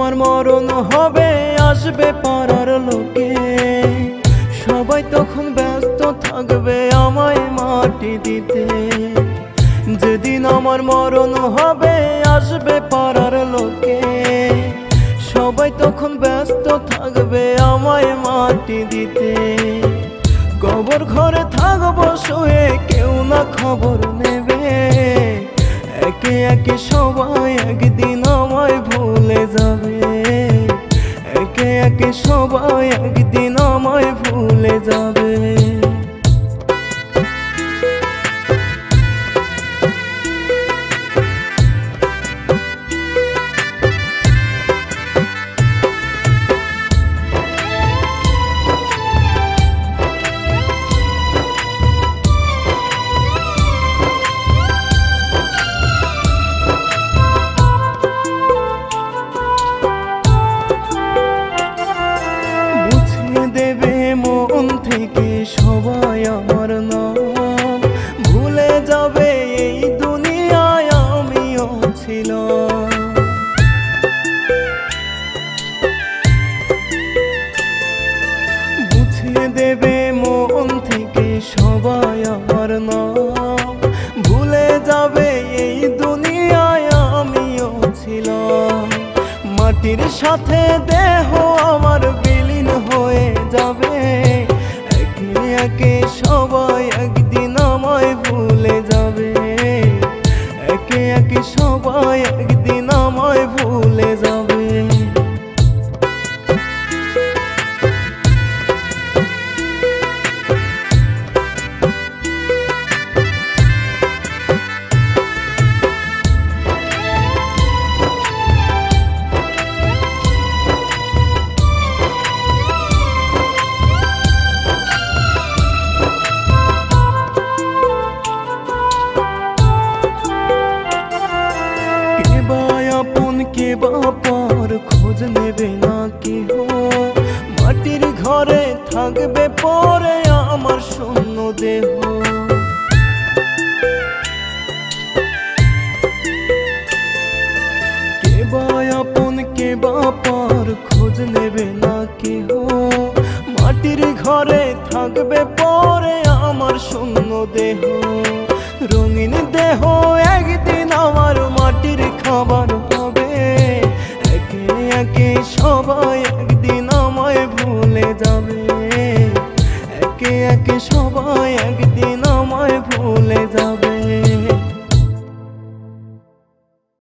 মরণ হবে, আসবে পাড়ার লোকে। সবাই তখন ব্যস্ত থাকবে আমায় মাটি দিতে। যেদিন আমার মরণ হবে, আসবে পাড়ার লোকে। সবাই তখন ব্যস্ত থাকবে আমায় মাটি দিতে। কবর ঘরে থাকব, শুয়ে কেউ না খবর নেবে। একে একে সবাই একদিন যাবে একে একে সবাই একদিন আমায় ভুলে যাবে। থেকে সবাই আমার নাম। ভুলে যাবে এই দুনিয়ায় আমিও ছিলাম। দেবে মন থেকে সবাই আমার নাম। ভুলে যাবে এই দুনিয়ায় আমিও ছিলাম। মাটির সাথে দেহ আমার বিলীন হয়ে যাবে। সবাই একদিন আমায় ভুলে যাবে। একে একে সবাই একদিন কে বা পর খোঁজ নেবে না কেহ মাটির ঘরে থাকবে পরে আমার শূন্য দেহ কে বা আপন কে বা পর খোঁজ নেবে না কেহ মাটির ঘরে থাকবে পরে আমার শূন্য দেহ রঙিন দেহ সবাই একদিন আমায় ভুলে যাবে। একে একে সবাই একদিন আমায় ভুলে যাবে।